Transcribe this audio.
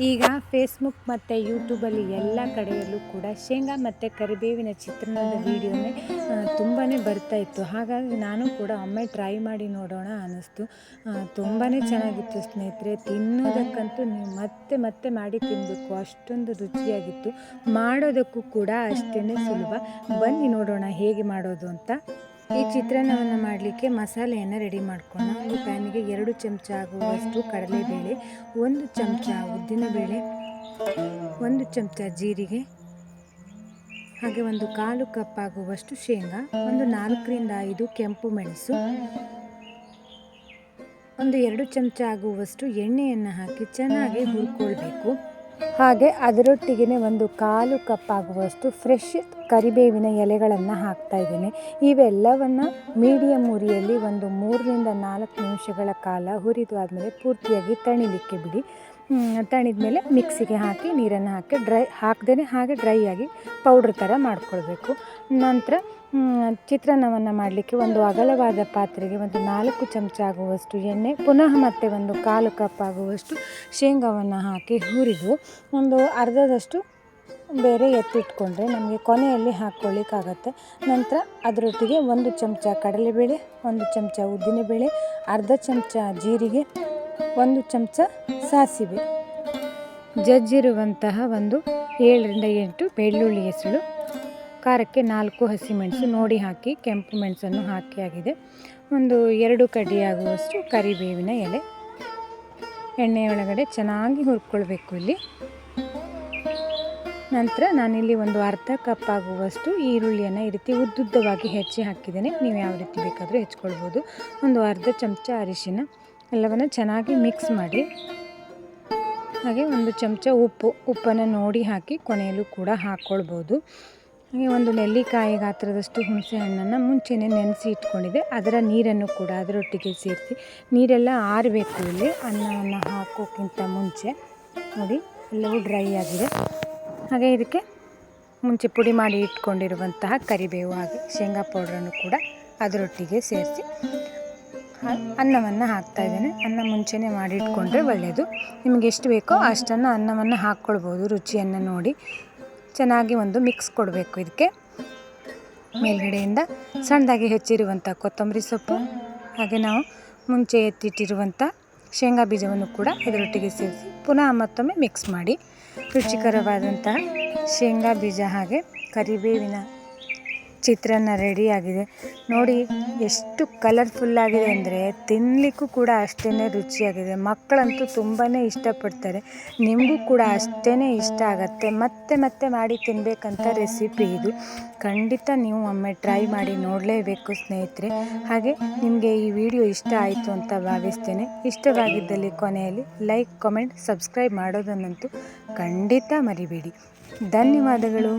ಈಗ ಫೇಸ್ಬುಕ್ ಮತ್ತು ಯೂಟ್ಯೂಬಲ್ಲಿ ಎಲ್ಲ ಕಡೆಯಲ್ಲೂ ಕೂಡ ಶೇಂಗಾ ಮತ್ತು ಕರಿಬೇವಿನ ಚಿತ್ರಣದ ವೀಡಿಯೋನೇ ತುಂಬಾ ಬರ್ತಾ ಇತ್ತು. ಹಾಗಾಗಿ ನಾನು ಕೂಡ ಒಮ್ಮೆ ಟ್ರೈ ಮಾಡಿ ನೋಡೋಣ ಅನ್ನಿಸ್ತು. ತುಂಬಾ ಚೆನ್ನಾಗಿತ್ತು ಸ್ನೇಹಿತರೆ. ತಿನ್ನೋದಕ್ಕಂತೂ ನೀವು ಮತ್ತೆ ಮತ್ತೆ ಮಾಡಿ ತಿನ್ನಬೇಕು ಅಷ್ಟೊಂದು ರುಚಿಯಾಗಿತ್ತು. ಮಾಡೋದಕ್ಕೂ ಕೂಡ ಅಷ್ಟೇ ಸುಲಭ. ಬನ್ನಿ ನೋಡೋಣ ಹೇಗೆ ಮಾಡೋದು ಅಂತ. ಈ ಚಿತ್ರಾನ್ನವನ್ನು ಮಾಡಲಿಕ್ಕೆ ಮಸಾಲೆಯನ್ನು ರೆಡಿ ಮಾಡ್ಕೊಂಡು ಒಂದು ಪ್ಯಾನಿಗೆ ಎರಡು ಚಮಚ ಆಗುವಷ್ಟು ಕಡಲೆಬೇಳೆ, ಒಂದು ಚಮಚ ಉದ್ದಿನಬೇಳೆ ಒಂದು ಚಮಚ ಜೀರಿಗೆ, ಹಾಗೆ ಒಂದು ಕಾಲು ಕಪ್ ಆಗುವಷ್ಟು ಶೇಂಗಾ, ಒಂದು ನಾಲ್ಕರಿಂದ ಐದು ಕೆಂಪು ಮೆಣಸು, ಒಂದು ಎರಡು ಚಮಚ ಆಗುವಷ್ಟು ಎಣ್ಣೆಯನ್ನು ಹಾಕಿ ಚೆನ್ನಾಗಿ ಹುರ್ಕೊಳ್ಬೇಕು. ಹಾಗೆ ಅದರೊಟ್ಟಿಗೆ ಒಂದು ಕಾಲು ಕಪ್ ಆಗುವಷ್ಟು ಫ್ರೆಶ್ ಕರಿಬೇವಿನ ಎಲೆಗಳನ್ನು ಹಾಕ್ತಾ ಇದ್ದೀನಿ. ಇವೆಲ್ಲವನ್ನು ಮೀಡಿಯಮ್ ಉರಿಯಲ್ಲಿ ಒಂದು ಮೂರರಿಂದ ನಾಲ್ಕು ನಿಮಿಷಗಳ ಕಾಲ ಹುರಿದು ಆದಮೇಲೆ ಪೂರ್ತಿಯಾಗಿ ತಣಿಲಿಕ್ಕೆ ಬಿಡಿ. ತಣಿದ ಮೇಲೆ ಮಿಕ್ಸಿಗೆ ಹಾಕಿ ನೀರನ್ನು ಹಾಕಿ ಡ್ರೈ ಹಾಕ್ದೇ ಹಾಗೆ ಡ್ರೈ ಆಗಿ ಪೌಡ್ರ್ ಥರ ಮಾಡ್ಕೊಳ್ಬೇಕು. ನಂತರ ಚಿತ್ರಾನ್ನವನ್ನು ಮಾಡಲಿಕ್ಕೆ ಒಂದು ಅಗಲವಾದ ಪಾತ್ರೆಗೆ ಒಂದು ನಾಲ್ಕು ಚಮಚ ಆಗುವಷ್ಟು ಎಣ್ಣೆ, ಪುನಃ ಮತ್ತೆ ಒಂದು ಕಾಲು ಕಪ್ ಆಗುವಷ್ಟು ಶೇಂಗಾವನ್ನು ಹಾಕಿ ಹುರಿದು ಒಂದು ಅರ್ಧದಷ್ಟು ಬೇರೆ ಎತ್ತಿಟ್ಕೊಂಡ್ರೆ ನಮಗೆ ಕೊನೆಯಲ್ಲಿ ಹಾಕ್ಕೊಳ್ಳಿಕ್ಕಾಗತ್ತೆ. ನಂತರ ಅದರೊಟ್ಟಿಗೆ ಒಂದು ಚಮಚ ಕಡಲೆಬೇಳೆ, ಒಂದು ಚಮಚ ಉದ್ದಿನಬೇಳೆ, ಅರ್ಧ ಚಮಚ ಜೀರಿಗೆ, ಒಂದು ಚಮಚ ಸಾಸಿವೆ. ಜಜ್ಜಿರುವಂತಹ ಒಂದು ಏಳರಿಂದ ಎಂಟು ಬೆಳ್ಳುಳ್ಳಿ ಹೆಸಳು ಖಾರಕ್ಕೆ ನಾಲ್ಕು ಹಸಿಮೆಣಸು ನೋಡಿ ಹಾಕಿ, ಕೆಂಪು ಮೆಣಸನ್ನು ಹಾಕಿ ಆಗಿದೆ. ಒಂದು ಎರಡು ಕಡ್ಡಿಯಾಗುವಷ್ಟು ಕರಿಬೇವಿನ ಎಲೆ. ಎಣ್ಣೆ ಒಳಗಡೆ ಚೆನ್ನಾಗಿ ಹುರ್ಕೊಳ್ಬೇಕು ಇಲ್ಲಿ. ನಂತರ ನಾನಿಲ್ಲಿ ಒಂದು ಅರ್ಧ ಕಪ್ ಆಗುವಷ್ಟು ಈರುಳ್ಳಿಯನ್ನು ಈ ರೀತಿ ಉದ್ದುದ್ದವಾಗಿ ಹೆಚ್ಚಿ ಹಾಕಿದ್ದೇನೆ. ನೀವು ಯಾವ ರೀತಿ ಬೇಕಾದರೂ ಹೆಚ್ಕೊಳ್ಬೋದು. ಒಂದು ಅರ್ಧ ಚಮಚ ಅರಿಶಿನ, ಎಲ್ಲವನ್ನು ಚೆನ್ನಾಗಿ ಮಿಕ್ಸ್ ಮಾಡಿ. ಹಾಗೆ ಒಂದು ಚಮಚ ಉಪ್ಪು, ಉಪ್ಪನ್ನು ನೋಡಿ ಹಾಕಿ ಕೊನೆಯಲ್ಲೂ ಕೂಡ ಹಾಕ್ಕೊಳ್ಬೋದು ಹಾಗೆ ಒಂದು ನೆಲ್ಲಿಕಾಯಿ ಗಾತ್ರದಷ್ಟು ಹುಣಸೆ ಹಣ್ಣನ್ನು ಮುಂಚೆನೇ ನೆನೆಸಿ ಇಟ್ಕೊಂಡಿದ್ದೆ. ಅದರ ನೀರನ್ನು ಕೂಡ ಅದರೊಟ್ಟಿಗೆ ಸೇರಿಸಿ ನೀರೆಲ್ಲ ಆರಬೇಕು ಇಲ್ಲಿ. ಅನ್ನವನ್ನು ಹಾಕೋಕ್ಕಿಂತ ಮುಂಚೆ. ನೋಡಿ, ಎಲ್ಲವೂ ಡ್ರೈ ಆಗಿದೆ. ಹಾಗೆ ಇದಕ್ಕೆ ಮುಂಚೆ ಪುಡಿ ಮಾಡಿ ಇಟ್ಕೊಂಡಿರುವಂತಹ ಕರಿಬೇವು ಹಾಗೆ, ಶೇಂಗಾ ಪೌಡ್ರನ್ನು ಕೂಡ ಅದರೊಟ್ಟಿಗೆ ಸೇರಿಸಿ ಅನ್ನವನ್ನು ಹಾಕ್ತಾ ಇದ್ದೇನೆ. ಅನ್ನ ಮುಂಚೆನೇ ಮಾಡಿ ಇಟ್ಕೊಂಡ್ರೆ ಒಳ್ಳೆಯದು. ನಿಮಗೆ ಎಷ್ಟು ಬೇಕೋ ಅಷ್ಟನ್ನು ಅನ್ನವನ್ನು ಹಾಕ್ಕೊಳ್ಬೋದು. ರುಚಿಯನ್ನು ನೋಡಿ. ಚೆನ್ನಾಗಿ ಒಂದು ಮಿಕ್ಸ್ ಕೊಡಬೇಕು ಇದಕ್ಕೆ. ಮೇಲ್ಗಡೆಯಿಂದ ಸಣ್ಣದಾಗಿ ಹೆಚ್ಚಿರುವಂಥ ಕೊತ್ತಂಬರಿ ಸೊಪ್ಪು, ಹಾಗೆ ನಾವು ಮುಂಚೆ ಎತ್ತಿಟ್ಟಿರುವಂಥ ಶೇಂಗಾ ಬೀಜವನ್ನು ಕೂಡ ಇದರೊಟ್ಟಿಗೆ ಸೇರಿಸಿ ಪುನಃ ಮತ್ತೊಮ್ಮೆ ಮಿಕ್ಸ್ ಮಾಡಿ. ರುಚಿಕರವಾದಂತಹ ಶೇಂಗಾ ಬೀಜ ಹಾಗೆ ಕರಿಬೇವಿನ ಚಿತ್ರಾನ್ನ ರೆಡಿಯಾಗಿದೆ ನೋಡಿ ಎಷ್ಟು ಕಲರ್ಫುಲ್ಲಾಗಿದೆ ಅಂದರೆ ತಿನ್ನಲಿಕ್ಕೂ ಕೂಡ ಅಷ್ಟೇ ರುಚಿಯಾಗಿದೆ. ಮಕ್ಕಳಂತೂ ತುಂಬಾ ಇಷ್ಟಪಡ್ತಾರೆ. ನಿಮಗೂ ಕೂಡ ಅಷ್ಟೇ ಇಷ್ಟ ಆಗುತ್ತೆ. ಮತ್ತೆ ಮತ್ತೆ ಮಾಡಿ ತಿನ್ನಬೇಕಂತ ರೆಸಿಪಿ ಇದು. ಖಂಡಿತ ನೀವು ಒಮ್ಮೆ ಟ್ರೈ ಮಾಡಿ ನೋಡಲೇಬೇಕು ಸ್ನೇಹಿತರೆ. ಹಾಗೆ ನಿಮಗೆ ಈ ವಿಡಿಯೋ ಇಷ್ಟ ಆಯಿತು ಅಂತ ಭಾವಿಸ್ತೇನೆ. ಇಷ್ಟವಾಗಿದ್ದಲ್ಲಿ ಕೊನೆಯಲ್ಲಿ ಲೈಕ್ ಕಾಮೆಂಟ್ ಸಬ್ಸ್ಕ್ರೈಬ್ ಮಾಡೋದನ್ನಂತೂ ಖಂಡಿತ ಮರಿಬೇಡಿ. ಧನ್ಯವಾದಗಳು.